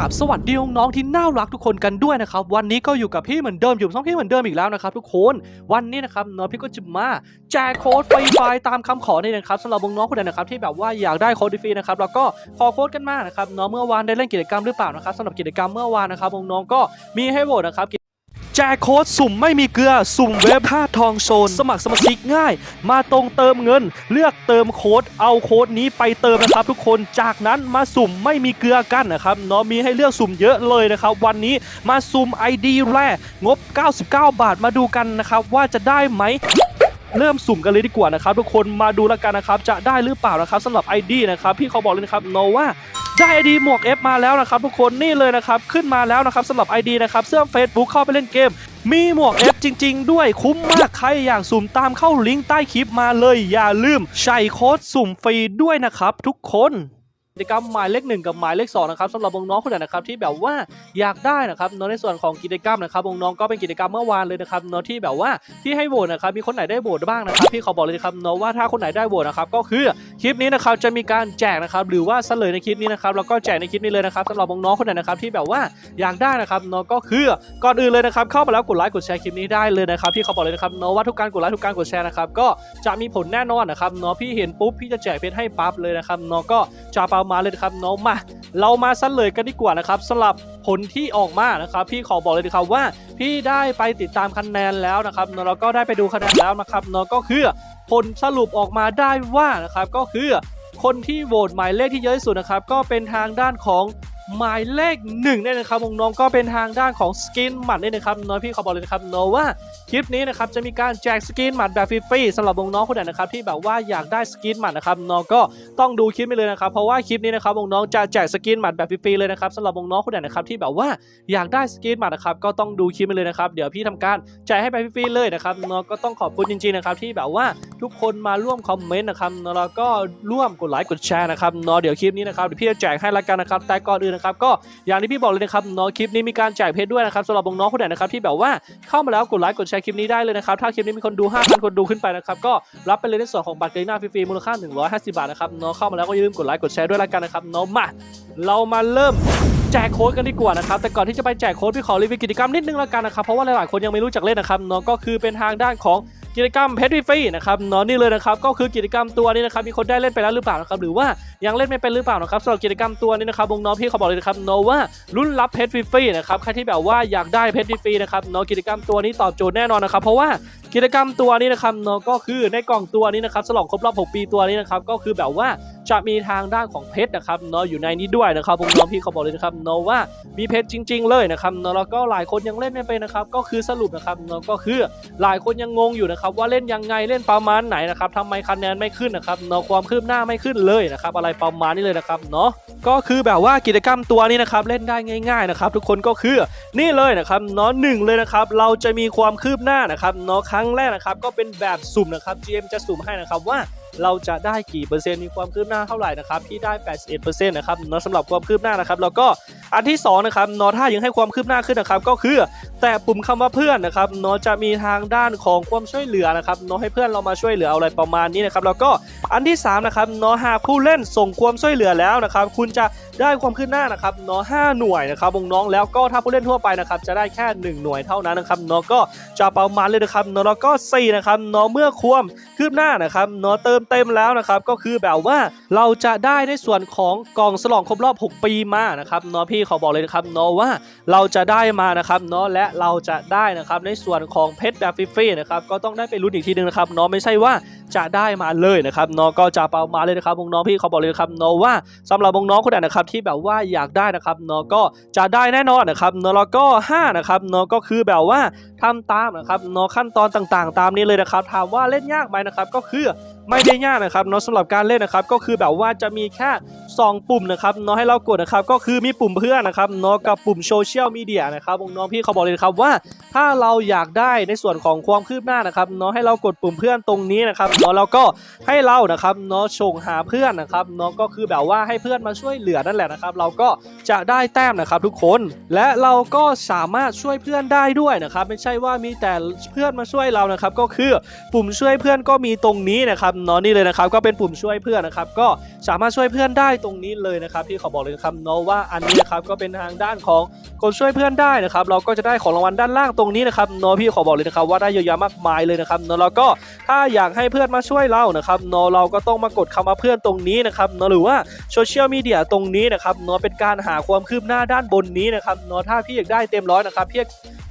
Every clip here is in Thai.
ราบสวัสดีน้องๆที่น่ารักทุกคนกันด้วยนะครับ วันนี้ก็อยู่กับพี่เหมือนเดิมอยู่ช่องพี่เหมือนเดิมอีกแล้วนะครับทุกคนวันนี้นะครับน้องพี่ก็จะมาแจกโค้ดฟรีไฟตามคำขอนี่นะครับสำหรับน้องๆคนไหนนะครับที่แบบว่าอยากได้โค้ดฟรีนะครับแล้วก็ขอโค้ดกันมากนะครับน้องเมื่อวานได้เล่นกิจกรรมหรือเปล่านะครับสำหรับกิจกรรมเมื่อวานนะครับน้องๆก็มีให้โหวตนะครับ จกโค้ดสุ่มไม่มีเกลือ สุ่มเว็บ5ทองโซน สมัครสมาชิกง่าย มาตรงเติมเงิน เลือกเติมโค้ดเอาโค้ดนี้ไปเติมนะครับ ทุกคนจากนั้นมาสุ่มไม่มีเกลือกันนะครับเนาะมีให้เลือกสุ่มเยอะเลยนะครับ วันนี้มาสุ่ม ID แรกงบ 99 บาทมาดูกันนะครับว่าจะได้ไหม เริ่มสุ่มกันเลยดีกว่านะครับทุกคนมาดูแล้วกันนะครับจะได้หรือเปล่านะครับสำหรับ ID นะครับพี่เขาบอกเลยนะครับโนว่าได้ ID หมวก F มาแล้วนะครับทุกคนนี่เลยนะครับขึ้นมาแล้วนะครับสำหรับ ID นะครับเสื้อ Facebook เข้าไปเล่นเกม มีหมวก F จริง ๆ ด้วยคุ้มมากใครอยากสุ่มตามเข้าลิงก์ใต้คลิปมาเลยอย่าลืมใช้โค้ดสุ่มฟรีด้วยนะครับทุกคน จกรรมหมายเลขหนึ่งกับหมายเลขสองนะครับสำหรับน้องๆคนไหนนะครับที่แบบว่าอยากได้นะครับเนอะในส่วนของกิจกรรมนะครับน้องๆก็เป็นกิจกรรมเมื่อวานเลยนะครับเนอะที่แบบว่าที่ให้โหวตนะครับมีคนไหนได้โหวตบ้างนะครับพี่ขอบอกเลยนะครับเนอะว่าถ้าคนไหนได้โหวตนะครับก็คือคลิปนี้นะครับจะมีการแจกนะครับหรือว่าเฉลยในคลิปนี้นะครับแล้วก็แจกในคลิปนี้เลยนะครับสำหรับน้องๆคนไหนนะครับที่แบบว่าอยากได้นะครับเนาะก็คือก่อนอื่นเลยนะครับเข้ามาแล้วกดไลค์กดแชร์คลิปนี้ได้เลยนะครับพี่เขาบอกเลยนะครับเนาะว่าทุกการกดไลค์ทุกการกดแชร์นะครับก็จะมีผลแน่นอนนะครับเนาะพี่เห็นปุ๊บพี่จะแจกเพชรให้ปั๊บเลยนะครับเนาะก็จะประมาเลยนะครับน้องมา เรามาเลยกันดีกว่านะครับสำหรับผลที่ออกมานะครับ พี่ขอบอกเลยนะครับว่าพี่ได้ไปติดตามคะแนนแล้วนะครับเนาะแล้วก็ได้ไปดูคะแนนแล้วนะครับเนาะก็คือผลสรุปออกมาได้ว่านะครับก็คือคนที่โหวตหมายเลขที่เยอะที่สุดนะครับก็เป็นทางด้านของ หมายเลขหนึ่งเนี่ยนะครับน้องก็เป็นทางด้านของสกินหมัดเนี่ยนะครับน้อยพี่เขาบอกเลยนะครับน้องว่าคลิปนี้นะครับจะมีการแจกสกินหมัดแบบฟรีๆสำหรับน้องๆคนไหนนะครับที่แบบว่าอยากได้สกินหมัดนะครับน้องก็ต้องดูคลิปนี้เลยนะครับเพราะว่าคลิปนี้นะครับน้องจะแจกสกินหมัดแบบฟรีๆเลยนะครับสำหรับน้องๆคนไหนนะครับที่แบบว่าอยากได้สกินหมัดนะครับก็ต้องดูคลิปนี้เลยนะครับเดี๋ยวพี่ทำการแจกให้ไปฟรีๆเลยนะครับน้องก็ต้องขอบคุณจริงๆนะครับที่แบบว่าทุกคนมาร่วมคอมเมนต์นะครับแล้วก็ร่วมกดไลค์กดแชร์นะครับเนาะเดี๋ยวคลิปนี้นะครับเดี๋ยวพี่จะแจกให้ละกันนะครับแต่ก่อนอื่นนะครับก็อย่างที่พี่บอกเลยนะครับเนาะคลิปนี้มีการแจกเพชรด้วยนะครับสำหรับน้องคนไหนนะครับที่แบบว่าเข้ามาแล้วกดไลค์กดแชร์คลิปนี้ได้เลยนะครับถ้าคลิปนี้มีคนดู 5,000 คนดูขึ้นไปนะครับก็รับไปเลยในส่วนของบัตรเกรน่าฟรีๆมูลค่า 150 บาทนะครับเนาะเข้ามาแล้วก็อย่าลืมกดไลค์กดแชร์ด้วยละกันนะครับเนาะมาเรามาเริ่มแจกโค้ดกันดีกว่านะครับแต่ก่อนที่จะไปแจกโค้ดพี่ขอรีวิวกิจกรรมนิดนึงแล้วกันนะครับเพราะว่าหลายๆคนยังไม่รู้จักเล่นนะครับเนาะก็คือเป็นทางด้านของ กิจกรรมเพชรฟรีนะครับนอนนี่เลยนะครับก็คือกิจกรรมตัวนี้นะครับมีคนได้เล่นไปแล้วหรือเปล่านะครับหรือว่ายังเล่นไม่เป็นหรือเปล่านะครับสำหรับกิจกรรมตัวนี้นะครับวงน้องพี่เขาบอกเลยนะครับโนว่ารุ่นรับเพชรฟรีนะครับใครที่แบบว่าอยากได้เพชรฟรีนะครับนอกิจกรรมตัวนี้ตอบโจทย์แน่นอนนะครับเพราะว่า กิจกรรมตัวนี้นะครับเนาะก็คือในกล่องตัวนี้นะครับฉลองครบรอบ 6 ปีตัวนี้นะครับก็คือแบบว่าจะมีทางด้านของเพชรนะครับเนาะอยู่ในนี้ด้วยนะครับวงน้องพี่เขาบอกเลยนะครับเนาะว่ามีเพชรจริง ๆ เลยนะครับเนอะแล้วก็หลายคนยังเล่นไม่เป็นนะครับก็คือสรุปนะครับเนอะก็คือหลายคนยังงงอยู่นะครับว่าเล่นยังไงเล่นประมาณไหนนะครับทำไมคะแนนไม่ขึ้นนะครับเนอะความคืบหน้าไม่ขึ้นเลยนะครับอะไรประมาณนี้เลยนะครับเนาะก็คือแบบว่ากิจกรรมตัวนี้นะครับเล่นได้ง่าย ๆนะครับ ทุกคนก็คือนี่เลยนะครับเนาะหนึ่งเลยนะครับเราจะมีความคืบหน้านะครับเนาะรั้งแรกนะครับก็เป็นแบบสุ่มนะครับ GM จะสุ่มให้นะครับว่าเราจะได้กี่เปอร์เซ็นต์มีความคืบหน้าเท่าไหร่นะครับที่ได้ 81%นะครับนะสำหรับความคืบหน้านะครับแล้วก็ อันที่สองนะครับนาะถ้ายังให้ความคืบหน้าขึ้นนะครับก็คือ แต่ปุ่มคำว่าเพื่อนนะครับนาะจะมีทางด้านของความช่วยเหลือนะครับนาะให้เพื่อนเรามาช่วยเหลืออะไรประมาณนี้นะครับแล้วก็อันที่สามนะครับนาะหากผู้เล่นส่งความช่วยเหลือแล้วนะครับคุณจะได้ความคืบหน้านะครับนาะห้าหน่วยนะครับวงน้องแล้วก็ถ้าผู้เล่นทั่วไปนะครับจะได้แค่หนึ่งหน่วยเท่านั้นนะครับนาะก็จะประมาณเลยนะครับนาะแล้วก็สี่นะครับนาะเมื่อความคืบหน้านะครับนาะเติมเต็มแล้วนะครับก็คือแบบว่าเราจะได้ในส่วนของกล่องสลองครบรอบ 6 ปีมานะครับนาะพี่เขอบอกเลยนะครับเนาะว่าเราจะได้มานะครับเนาะและเราจะได้นะครับในส่วนของเพชรแบบฟรีๆนะครับก็ต้องได้ไปลุ้นอีกทีนึงนะครับเนาะไม่ใช่ว่า จะได้มาเลยนะครับเนาะก็จะเปามาเลยนะครับวงน้องพี่เขาบอกเลยนะครับเนาะว่าสำหรับวงน้องคนไหนนะครับที่แบบว่าอยากได้นะครับเนาะก็จะได้แน่นอนนะครับนาะแล้วก็5นะครับเนาะก็คือแบบว่าทำตามนะครับเนาะขั้นตอนต่างๆ ตามนี้เลยนะครับถามว่าเล่นยากไหมนะครับก็คือไม่ได้ยากนะครับเนาะสำหรับการเล่นนะครับก็คือแบบว่าจะมีแค่2ปุ่มนะครับเนาะให้เรากดนะครับก็คือมีปุ่มเพื่อนนะครับเนาะกับปุ่มโซเชียลมีเดียนะครับวงน้องพี่เขาบอกเลยครับว่า ถ้าเราอยากได้ในส่วนของความคืบหน้านะครับเนาะให้เรากดปุ่มเพื่อนตรงนี้นะครับเนาะแล้วก็ให้เรานะครับเนาะส่งหาเพื่อนนะครับเนาะก็คือแบบว่าให้เพื่อนมาช่วยเหลือนั่นแหละนะครับ เราก็จะได้แต้มนะครับทุกคน และเราก็สามารถช่วยเพื่อนได้ด้วยนะครับ ไม่ใช่ว่ามีแต่เพื่อนมาช่วยเรานะครับ ก็คือปุ่มช่วยเพื่อนก็มีตรงนี้นะครับเนาะนี่เลยนะครับ ก็เป็นปุ่มช่วยเพื่อนนะครับ ก็สามารถช่วยเพื่อนได้ตรงนี้เลยนะครับที่เขาบอกเลยนะครับเนาะว่าอันนี้นะครับก็เป็นทางด้านของกดช่วยเพื่อนได้นะครับ เราก็จะได้ของรางวัลด้านล่างตรงนี้นะครับเนาะพี่ขอบอกเลยนะครับว่าได้เยอะแยะมากมายเลยนะครับเนาะแล้วก็ถ้าอยากให้เพื่อนมาช่วยเรานะครับเนาะเราก็ต้องมากดคำว่าเพื่อนตรงนี้นะครับเนาะหรือว่าโซเชียลมีเดียตรงนี้นะครับเนาะเป็นการหาความคืบหน้าด้านบนนี้นะครับเนาะถ้าพี่อยากได้เต็มร้อยนะครับพี่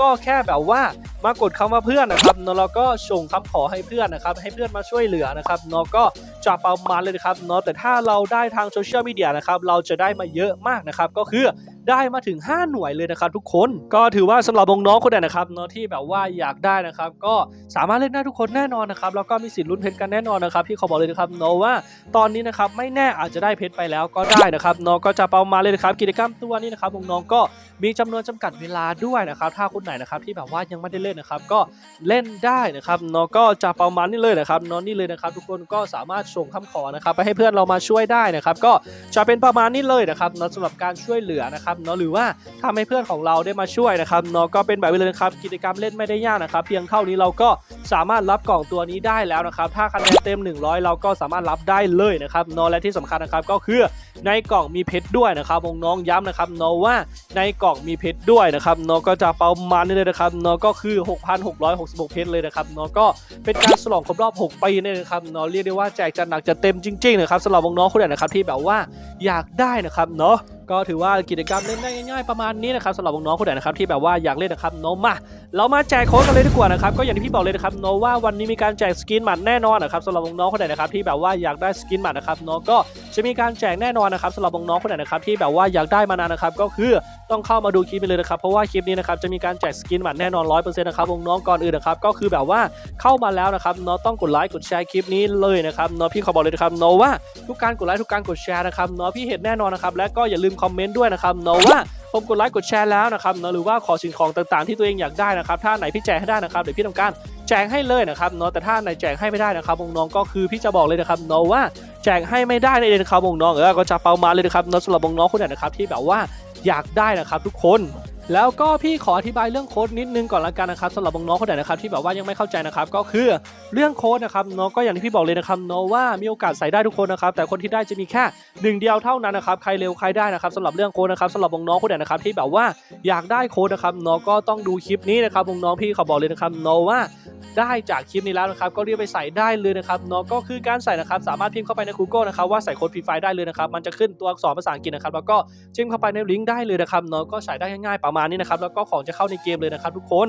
ก็แค่แบบว่ามากดคำว่าเพื่อนนะครับเนาะแล้วก็ส่งคำขอให้เพื่อนนะครับ ให้เพื่อนมาช่วยเหลือนะครับเนาะก็จะประมาณเลยนะครับเนาะแต่ถ้าเราได้ทางโซเชียลมีเดียนะครับเราจะได้มาเยอะมากนะครับก็คือ ได้มาถึง 5 หน่วยเลยนะครับทุกคนก็ถือว่าสำหรับน้องๆคนไหนนะครับเนาะที่แบบว่าอยากได้นะครับ ก็สามารถเล่นได้ทุกคนแน่นอนนะครับแล้วก็มีสิทธิ์ลุ้นเพชรกันแน่นอนนะครับพี่ขอบอกเลยนะครับเนาะว่าตอนนี้นะครับไม่แน่อาจจะได้เพชรไปแล้วก็ได้นะครับเนาะก็จะประมาณเลยนะครับกิจกรรมตัวนี้นะครับน้องๆก็มีจำนวนจำกัดเวลาด้วยนะครับ ถ้าคนไหนนะครับที่แบบว่ายังไม่ได้เล่นนะครับ ก็เล่นได้นะครับเนาะก็จะประมาณนี้เลยนะครับเนาะนี่เลยนะครับ ทุกคนก็สามารถส่งคำขอนะครับ ไปให้เพื่อนเรามาช่วยได้นะครับ ก็จะเป็นประมาณนี้เลยนะครับเนาะสำหรับการช่วยเหลือนะครับเนาะหรือว่าทำให้เพื่อนของเราได้มาช่วยนะครับเนาะก็เป็นแบบนี้เลยนะครับกิจกรรมเล่นไม่ได้ยากนะครับ เพียงเท่านี้เราก็สามารถรับกล่องตัวนี้ได้แล้วนะครับ ถ้าคะแนนเต็ม 100 เราก็สามารถรับได้เลยนะครับเนาะและที่สำคัญนะครับก็คือในกล่องมีเพชรด้วยนะครับวงน้องย้ำนะครับเนาะว่าในกล่องมีเพชรด้วยนะครับเนาะก็จะประมาณนี้เลยนะครับเนาะก็คือ 6,666 เพชรเลยนะครับเนาะก็เป็นการฉลองครบรอบ 6 ปีนี่นะครับเนาะเรียกได้ว่าแจกจัดหนักจัดเต็มจริงๆนะครับสำหรับน้องๆคนไหนนะครับที่แบบว่าอยากได้นะครับเนาะก็ถือว่ากิจกรรมเล่นได้ง่ายๆประมาณนี้นะครับสำหรับน้องๆคนไหนนะครับที่แบบว่าอยากเล่นนะครับเนาะมาเรามาแจกโค้ดกันเลยดีกว่านะครับก็อย่างที่พี่บอกเลยนะครับเนาะว่าวันนี้มีการแจกสกินหมัดแน่นอนนะครับสำหรับน้องๆคนไหนนะครับที่แบบว่าอยากได้สกินหมัดนะครับเนาะก็ จะมีการแจกแน่นอนนะครับสำหรับน้องๆคนไหนนะครับที่แบบว่าอยากได้มานานนะครับก็คือต้องเข้ามาดูคลิปไปเลยนะครับเพราะว่าคลิปนี้นะครับจะมีการแจกสกินหมัดแน่นอน100%นะครับน้องๆก่อนอื่นนะครับก็คือแบบว่าเข้ามาแล้วนะครับเนาะต้องกดไลค์กดแชร์คลิปนี้เลยนะครับเนาะพี่ขอบอกเลยนะครับเนาะว่าทุกการกดไลค์ทุกการกดแชร์นะครับเนาะพี่เห็นแน่นอนนะครับและก็อย่าลืมคอมเมนต์ด้วยนะครับเนาะว่าผมกดไลค์กดแชร์แล้วนะครับเนาะหรือว่าขอสิ่งของต่างๆที่ตัวเองอยากได้นะครับ ถ้าไหนพี่แจกให้ได้นะครับเดี๋ยวพี่ทำการแจกให้เลยนะครับเนาะแต่ถ้าไหนแจกให้ไม่ได้นะครับน้องๆก็คือพี่จะบอกเลยนะครับเนาะว่า จกให้ไม่ได้ในเอนครับน้องเออก็จะเปามาเลยนะครับเนาะสำหรับน้องคนไหนนะครับที่แบบว่าอยากได้นะครับทุกคนแล้วก็พี่ขออธิบายเรื่องโค้ดนิดนึงก่อนละกันนะครับสำหรับน้องๆคนไหนนะครับที่แบบว่ายังไม่เข้าใจนะครับก็คือเรื่องโค้ดนะครับเนาะก็อย่างที่พี่บอกเลยนะครับเนาะว่ามีโอกาสใส่ได้ทุกคนนะครับแต่คนที่ได้จะมีแค่หนึ่งเดียวเท่านั้นนะครับใครเร็วใครได้นะครับสำหรับเรื่องโค้ดนะครับสำหรับน้องๆคนไหนนะครับที่แบบว่าอยากได้โค้ดนะครับเนาะก็ต้องดูคลิปนี้นะครับน้องพี่ขาบอกเลยนะครับเนาะว่าได้จากคลิปนี้แล้วนะครับก็เรียกไปใส่ได้เลยนะครับเนาะก็คือการใส่นะครับสามารถพิมพ์เข้าไปใน Google นะครับว่าใส่โค้ดฟรีไฟได้เลยนะครับมันจะขึ้นตัวอักษรภาษาอังกฤษนะครับแล้วก็จิ้มเข้าไปในลิงก์ได้เลยนะครับเนาะก็ใส่ได้ง่ายๆประมาณนี้นะครับแล้วก็ของจะเข้าในเกมเลยนะครับทุกคน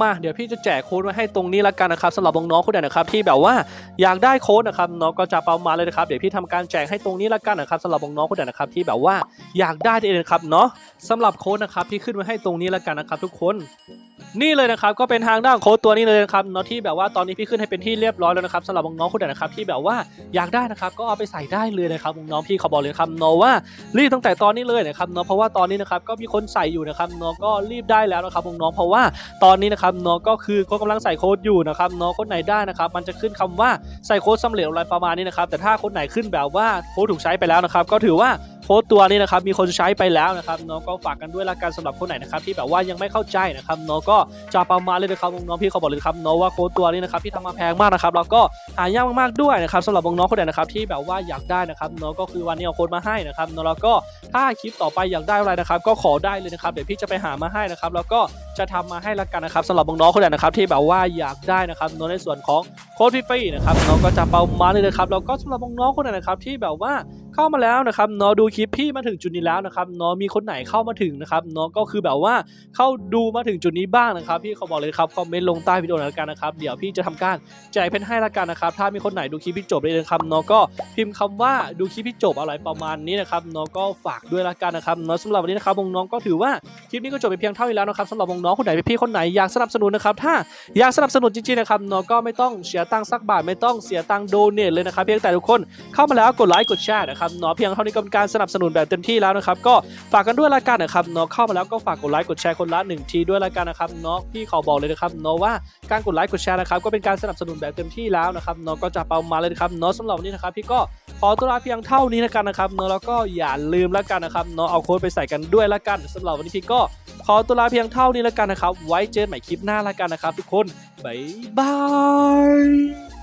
มาเดี๋ยวพี่จะแจกโค้ดไว้ให้ตรงนี้ละกันนะครับสำหรับน้องๆคนไหนนะครับที่แบบว่าอยากได้โค้ดนะครับเนาะก็จะประมาณเลยนะครับเดี๋ยวพี่ทำการแจกให้ตรงนี้ละกันนะครับสำหรับน้องๆคนไหนนะครับที่แบบว่าอยากได้เองนะครับเนาะสำหรับโค้ดนะครับที่ขึ้นไว้ให้ตรงนี้ละกันนะครับทุกคน นี่เลยนะครับก็เป็นทางด้านโค้ดตัวนี้เลยนะครับเนาะที่แบบว่าตอนนี้พี่ขึ้นให้เป็นที่เรียบร้อยแล้วนะครับสำหรับน้องๆคนไหนนะครับที่แบบว่าอยากได้นะครับก็เอาไปใส่ได้เลยนะครับน้องพี่เขาบอกเลยครับเนาะว่ารีบตั้งแต่ตอนนี้เลยนะครับเนาะเพราะว่าตอนนี้นะครับก็มีคนใส่อยู่นะครับเนาะก็รีบได้แล้วนะครับน้องเพราะว่าตอนนี้นะครับเนาะก็คือก็กำลังใส่โค้ดอยู่นะครับเนาะคนไหนได้นะครับมันจะขึ้นคำว่าใส่โค้ดสำเร็จอะไรประมาณนี้นะครับแต่ถ้าคนไหนขึ้นแบบว่าโค้ดถูกใช้ไปแล้วนะครับก็ถือว่า ค้ดตัวนี้นะครับมีคนใช้ไปแล้วนะครับน้องก็ฝากกันด้วยละกันสำหรับคนไหนนะครับที่แบบว่ายังไม่เข้าใจนะครับน้องก็จะประมาณเลยนะครับน้องพี่เขาบอกเลยครับน้องว่าโค้ดตัวนี้นะครับที่ทำมาแพงมากนะครับแล้วก็หายากมากๆด้วยนะครับสำหรับน้องคนไหนนะครับที่แบบว่าอยากได้นะครับน้องก็คือวันนี้เอาโค้ดมาให้นะครับน้องแล้วก็ถ้าคลิปต่อไปอยากได้อะไรนะครับ ก็ขอได้เลยนะครับเดี๋ยวพี่จะไปหามาให้นะครับแล้วก็จะทำมาให้ละกันนะครับสำหรับน้องคนไหนนะครับที่แบบว่าอยากได้นะครับน้องในส่วนของ ค้ดฟรีๆนะครับน้องก็จะประมาณเลยนะครับแล้วก็สำหรับน้องๆคนไหนนะครับที่แบบว่าเข้ามาแล้วนะครับเนาะดูคลิปพี่มาถึงจุดนี้แล้วนะครับเนาะมีคนไหนเข้ามาถึงนะครับเนาะก็คือแบบว่าเข้าดูมาถึงจุดนี้บ้างนะครับพี่เขาบอกเลยครับคอมเมนต์ลงใต้วิดีโอนั้นกันนะครับเดี๋ยวพี่จะทำการแจกเพนให้ละกันนะครับถ้ามีคนไหนดูคลิปพี่จบเลยนะครับเนาะก็พิมพ์คำว่าดูคลิปพี่จบอะไรประมาณนี้นะครับเนาะก็ฝากด้วยละกันนะครับเนาะสำหรับวันนี้นะครับน้องก็ถือว่าคลิปนี้ก็จบไปเพียงเท่านี้แล้วนะครับสำหรับน้องคนไหนพี่คนไหนอยากสนับสนุนนะครับถ้าอยากสนับสนุนจริงๆนะครับเนาะก็ไม่ต้องเสียตังค์สักบาทไม่ต้องเสียตังค์โดเนทเลยนะครับเพียงแต่ทุกคนเข้ามาแล้วกดไลค์กดแชร์นะครับนะครับเนาะเพียงเท่านี้ก็เป็นการสนับสนุนแบบเต็มที่แล้วนะครับก็ฝากกันด้วยละกันนะครับเนาะเข้ามาแล้วก็ฝากกดไลค์กดแชร์คนละหนึ่งทีด้วยละกันนะครับเนาะพี่ขอบอกเลยนะครับเนาะว่าการกดไลค์กดแชร์นะครับก็เป็นการสนับสนุนแบบเต็มที่แล้วนะครับเนาะก็จะประมาเลยนะครับเนาะสำหรับวันนี้นะครับพี่ก็ขอตัวลาเพียงเท่านี้ละกันนะครับเนาะแล้วก็อย่าลืมละกันนะครับเนาะเอาโค้ดไปใส่กันด้วยละกันสำหรับวันนี้พี่ก็ ขอตัวลาเพียงเท่านี้แล้วกันนะครับ ไว้เจอกันใหม่คลิปหน้าละกันนะครับ ทุกคน บ๊ายบาย